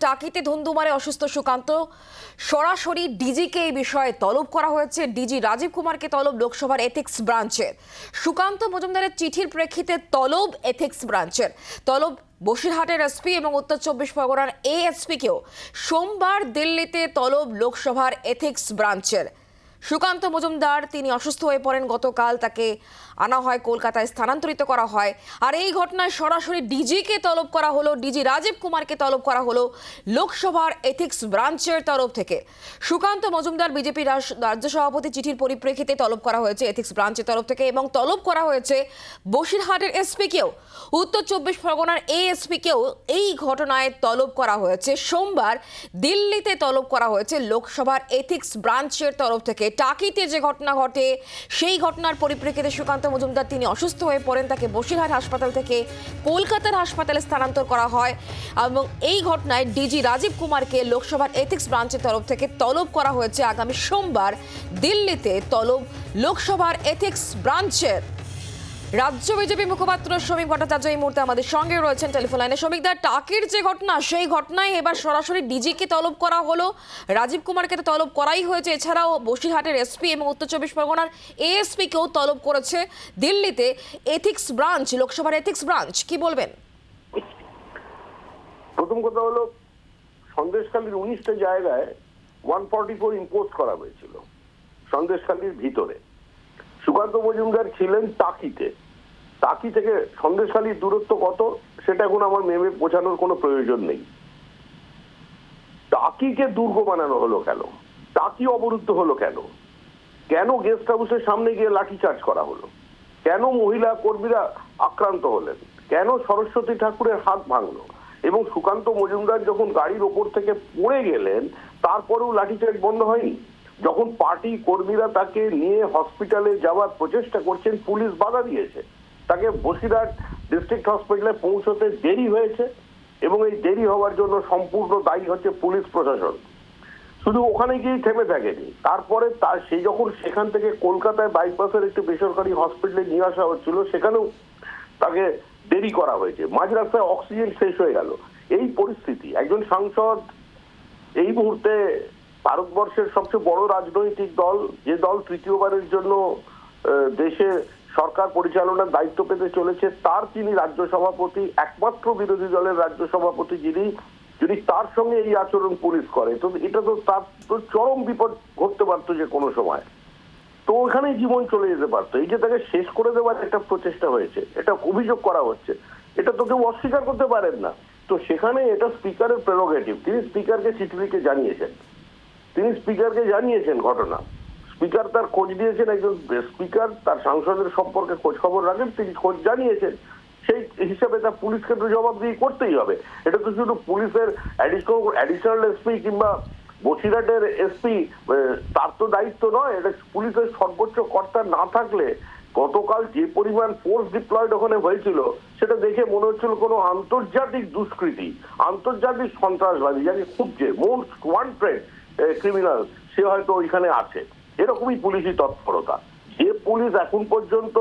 টাকিতে ধুন্ধুমারে অসুস্থ সুকান্ত। সরাসরি ডিজিকে এই বিষয়ে তলব করা হয়েছে। ডিজি রাজীব কুমারকে তলব লোকসভার এথিক্স ব্রাঞ্চের। সুকান্ত মজুমদারের চিঠির প্রেক্ষিতে তলব এথিক্স ব্রাঞ্চের। তলব বসিরহাটের এসপি এবং উত্তর চব্বিশ পরগনার এএসপিকেও সোমবার দিল্লিতে তলব লোকসভার এথিক্স ব্রাঞ্চের। সুকান্ত মজুমদার, তিনি অসুস্থ হয়ে পড়েন, গতকাল তাকে আনা হয় কলকাতায় স্থানান্তরিত করা হয়। আর এই ঘটনায় সরাসরি ডিজিকে তলব করা হলো, ডিজি রাজীব কুমারকে তলব করা হলো লোকসভার এথিক্স ব্রাঞ্চের তরফ থেকে। সুকান্ত মজুমদার বিজেপি রাজ্য সভাপতি চিঠির পরিপ্রেক্ষিতে তলব করা হয়েছে এথিক্স ব্রাঞ্চের তরফ থেকে এবং তলব করা হয়েছে বসিরহাটের এসপিকেও। উত্তর চব্বিশ পরগনার এএসপিকেও এই ঘটনায় তলব করা হয়েছে। সোমবার দিল্লিতে তলব করা হয়েছে লোকসভার এথিক্স ব্রাঞ্চের তরফ থেকে। টাকিতে যে ঘটনা ঘটে, সেই ঘটনার পরিপ্রেক্ষিতে সুকান্ত মজুমদার তিনি অসুস্থ হয়ে পড়েন। তাকে বসিরহাট হাসপাতাল থেকে কলকাতার হাসপাতালে স্থানান্তর করা হয় এবং এই ঘটনায় ডিজি রাজীব কুমারকে লোকসভার এথিক্স ব্রাঞ্চের তরফ থেকে তলব করা হয়েছে। আগামী সোমবার দিল্লিতে তলব লোকসভার এথিক্স ব্রাঞ্চের রাজ্য বিজেপি মুখপাত্র শ্রমিক ভট্টাচার্য এই মুহূর্তে আমাদের সঙ্গে রয়েছেন টেলিফোন লাইনে। শ্রমিকদা টাকির যে ঘটনা, সেই ঘটনায় এবার সরাসরি ডিজিকে তলব করা হলো। রাজীব কুমারকে তো তলব করাই হয়েছে। এছাড়াও বসিরহাটের এসপি এবং উত্তর চব্বিশ পরগনার এএসপিকেও তলব করেছে দিল্লিতে এথিক্স ব্রাঞ্চ, লোকসভার এথিক্স ব্রাঞ্চ। কি বলবেন? প্রথম কথা হলো, সন্দেশখালীর উনিশটা জায়গায় ওয়ান ফর্টি ফোর ইম্পোজ করা হয়েছিল, সন্দেশখালীর ভিতরে। সুকান্ত মজুমদার ছিলেন টাকিতে টাকি থেকে সন্দেশখালীর দূরত্ব কত, সেটা এখন আমার মেমে বোঝানোর কোনো প্রয়োজন নেই। টাকিকে দুর্গ বানানো হলো কেন? টাকি অবরুদ্ধ হলো কেন? কেন গেস্ট হাউসের সামনে গিয়ে লাঠিচার্জ করা হলো? কেন মহিলা কর্মীরা আক্রান্ত হলেন? কেন সরস্বতী ঠাকুরের হাত ভাঙলো? এবং সুকান্ত মজুমদার যখন গাড়ির ওপর থেকে পড়ে গেলেন, তারপরেও লাঠিচার্জ বন্ধ হয়নি? যখন পার্টি কর্মীরা তাকে নিয়ে হসপিটালে যাওয়ার প্রচেষ্টা করছেন, পুলিশ বাধা দিয়েছে। তাকে বসিরহাট ডিস্ট্রিক্ট হসপিটালে পৌঁছতে দেরি হয়েছে এবং এই দেরি হওয়ার জন্য সম্পূর্ণ দায়ী হচ্ছে পুলিশ প্রশাসন। শুধু ওখানে গিয়েই থেমে থাকেনি। তারপরে তার সেই যখন সেখান থেকে কলকাতায় বাইপাসের একটি বেসরকারি হসপিটালে নিয়ে আসা হচ্ছিল, সেখানেও তাকে দেরি করা হয়েছে। মাঝ রাস্তায় অক্সিজেন শেষ হয়ে গেল। এই পরিস্থিতি, একজন সাংসদ এই মুহূর্তে ভারতবর্ষের সবচেয়ে বড় রাজনৈতিক দল, যে দল তৃতীয়বারের জন্য দেশে সরকার পরিচালনার দায়িত্ব পেতে চলেছে, তার তিনি রাজ্য সভাপতি, একমাত্র বিরোধী দলের রাজ্য সভাপতি যিনি যদি তার সঙ্গে এই আচরণ পুলিশ করে। তো এটা তো তার তো চরম বিপদ ঘটতে পারতো যে কোনো সময়। তো ওখানেই জীবন চলে যেতে পারতো। এই যে তাকে শেষ করে দেওয়ার একটা প্রচেষ্টা হয়েছে, এটা অভিযোগ করা হচ্ছে, এটা তো কেউ অস্বীকার করতে পারেন না। তো সেখানে এটা স্পিকারের প্রেরোগেটিভ তিনি স্পিকারকে চিঠি লিখে জানিয়েছেন। তিনি স্পিকারকে জানিয়েছেন ঘটনা। স্পিকার তার খোঁজ দিয়েছেন একজন স্পিকার তার সাংসদের সম্পর্কে খোঁজ খবর রাখেন, তিনি খোঁজ জানিয়েছেন। সেই হিসাবে তার পুলিশকে তো জবাবদিহি করতেই হবে। এটা তো শুধু পুলিশের অ্যাডিশনাল এসপি কিংবা বসিরহাটের এসপি তার তো দায়িত্ব নয়। এটা পুলিশের সর্বোচ্চ কর্তা না থাকলে গতকাল যে পরিমাণ ফোর্স ডিপ্লয়েড ওখানে হয়েছিল, সেটা দেখে মনে হচ্ছিল কোনো আন্তর্জাতিক দুষ্কৃতি, আন্তর্জাতিক সন্ত্রাসবাদী যাকে খুঁজছে মোস্ট ওয়ান্টেড ক্রিমিনাল সে হয়তো ওইখানে আছে। এরকমই পুলিশি তৎপরতা। যে পুলিশ এখন পর্যন্ত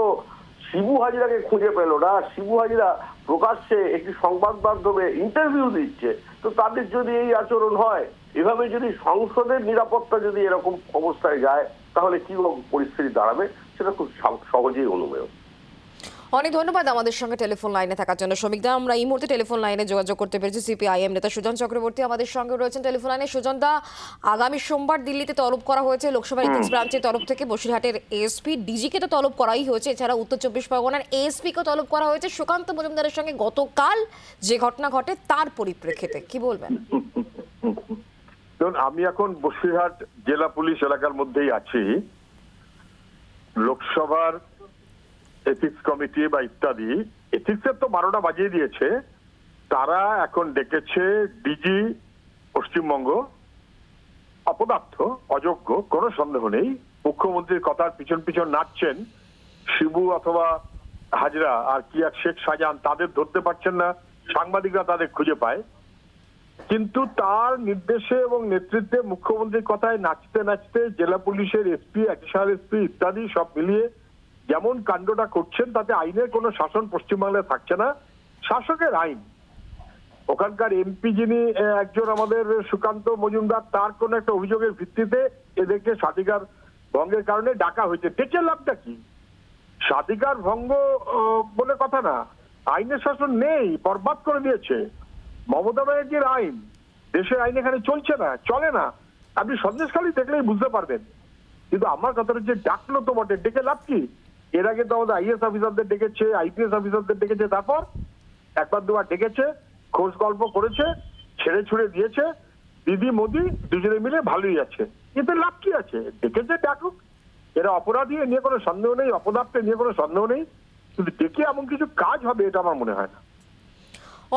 শিবু হাজিরাকে খুঁজে পেল না, শিবু হাজিরা প্রকাশ্যে একটি সংবাদ মাধ্যমে ইন্টারভিউ দিচ্ছে, তো তাদের যদি এই আচরণ হয়, এভাবে যদি সংসদের নিরাপত্তা যদি এরকম অবস্থায় যায়, তাহলে কি পরিস্থিতি দাঁড়াবে, সেটা খুব সহজেই অনুমেয় অনেক ধন্যবাদ আমাদের সঙ্গে টেলিফোন লাইনে থাকার জন্য। শ্রমিকদা, আমরা এই মুহূর্তে টেলিফোন লাইনে যোগাযোগ করতে পেরেছি। সিপিআইএম নেতা সুজন চক্রবর্তী আমাদের সঙ্গে রয়েছেন টেলিফোন লাইনে। সুজন দা আগামী সোমবার দিল্লিতে তলব করা হয়েছে। লোকসভা ইথিক্স ব্রাঞ্চের তরফ থেকে বসিরহাটের এসপি ডিজিকে তো তলব করাই হয়েছে। এছাড়া উত্তর চব্বিশ পরগনার এএসপিকে তলব করা হয়েছে। সুকান্ত মজুমদারের সঙ্গে গতকাল যে ঘটনা ঘটে, তার পরিপ্রেক্ষিতে। কি বলবেন? আমি এখন বসিরহাট জেলা পুলিশ এলাকার মধ্যেই আছি। লোকসভার এথিক্স কমিটি বা ইত্যাদি এথিক্সের তো বারোটা বাজিয়ে দিয়েছে। তারা এখন ডেকেছে ডিজি পশ্চিমবঙ্গ। অপদার্থ, অযোগ্য, কোনো সন্দেহ নেই। মুখ্যমন্ত্রীর কথার পিছন পিছন নাচছেন। শিবু অথবা হাজরা আর কি আর শেখ শাহজাহান তাদের ধরতে পারছেন না। সাংবাদিকরা তাদের খুঁজে পায়। কিন্তু তার নির্দেশে এবং নেতৃত্বে মুখ্যমন্ত্রীর কথায় নাচতে নাচতে জেলা পুলিশের এসপি অ্যাডিশনাল এসপি ইত্যাদি সব মিলিয়ে যেমন কাণ্ডটা করছেন, তাতে আইনের কোনো শাসন পশ্চিমবাংলায় থাকছে না। শাসকের আইন। ওখানকার এমপি যিনি একজন আমাদের সুকান্ত মজুমদার, তার কোন একটা অভিযোগের ভিত্তিতে এদেরকে স্বাধিকার ভঙ্গের কারণে ডাকা হয়েছে। ডেকে লাভটা কি? স্বাধিকার ভঙ্গ বলে কথা না। আইনের শাসন নেই, বরবাদ করে দিয়েছে। মমতা ব্যানার্জির আইন। দেশের আইন এখানে চলছে না, চলে না। আপনি সন্দেশখালী দেখলেই বুঝতে পারবেন। কিন্তু আমার কথাটা যে ডাকলো তো বটে ডেকে লাভ কি? এর আগে তো আমাদের আইএস অফিসারদের ডেকেছে আইপিএস অফিসারদের ডেকেছে, তারপর একবার দুবার ডেকেছে, খোঁজ গল্প করেছে, ছেড়ে ছুড়ে দিয়েছে, দিদি, মোদি দুজনে মিলে ভালোই আছে। এতে লাভ কি আছে? ডেকেছে, ডাকুক। এরা অপরাধী নিয়ে কোনো সন্দেহ নেই অপরাধটা নিয়ে কোনো সন্দেহ নেই। কিন্তু ডেকে এমন কিছু কাজ হবে, এটা আমার মনে হয় না।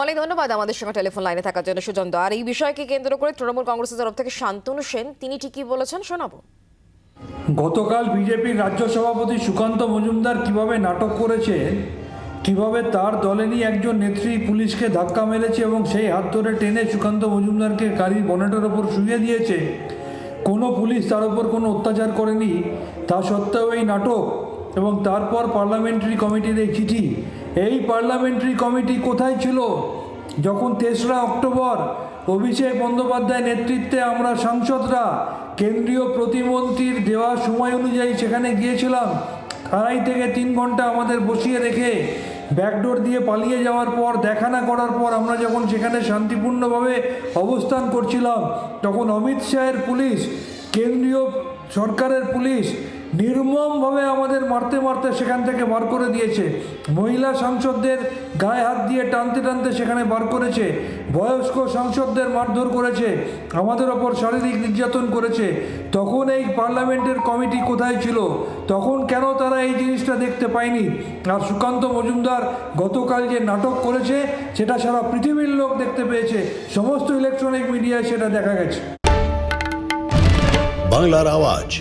অনেক ধন্যবাদ আমাদের সঙ্গে টেলিফোন লাইনে থাকার জন্য সুজন আর এই বিষয়কে কেন্দ্র করে তৃণমূল কংগ্রেসের তরফ থেকে শান্তনু সেন, তিনি ঠিকই বলেছেন, শোনাবো। গতকাল বিজেপির রাজ্য সভাপতি সুকান্ত মজুমদার কীভাবে নাটক করেছে, কীভাবে তার দলেরই একজন নেত্রী পুলিশকে ধাক্কা মেরেছে এবং সেই হাত ধরে টেনে সুকান্ত মজুমদারকে গাড়ির বনেটের ওপর শুয়ে দিয়েছে, কোনো পুলিশ তার ওপর কোনো অত্যাচার করেনি, তা সত্ত্বেও এই নাটক এবং তারপর পার্লামেন্টারি কমিটির এই চিঠি, এই পার্লামেন্টারি কমিটি কোথায় ছিল? যখন তেসরা অক্টোবর অভিষেক বন্দ্যোপাধ্যায় নেতৃত্বে আমরা সাংসদরা কেন্দ্রীয় প্রতিমন্ত্রীর দেওয়া সময় অনুযায়ী সেখানে গিয়েছিলাম। আড়াই থেকে তিন ঘণ্টা আমাদের বসিয়ে রেখে ব্যাকডোর দিয়ে পালিয়ে যাওয়ার পর দেখা না করার পর আমরা যখন সেখানে শান্তিপূর্ণভাবে অবস্থান করছিলাম, তখন অমিত শাহের পুলিশ, কেন্দ্রীয় সরকারের পুলিশ নির্মমভাবে আমাদের মারতে মারতে সেখান থেকে বার করে দিয়েছে। মহিলা সাংসদদের গায়ে হাত দিয়ে টানতে টানতে সেখানে বার করেছে। বয়স্ক সাংসদদের মারধর করেছে। আমাদের ওপর শারীরিক নির্যাতন করেছে। তখন এই পার্লামেন্টের কমিটি কোথায় ছিল? তখন কেন তারা এই জিনিসটা দেখতে পায়নি? আর সুকান্ত মজুমদার গতকাল যে নাটক করেছে, সেটা সারা পৃথিবীর লোক দেখতে পেয়েছে। সমস্ত ইলেকট্রনিক মিডিয়ায় সেটা দেখা গেছে। বাংলার আওয়াজ।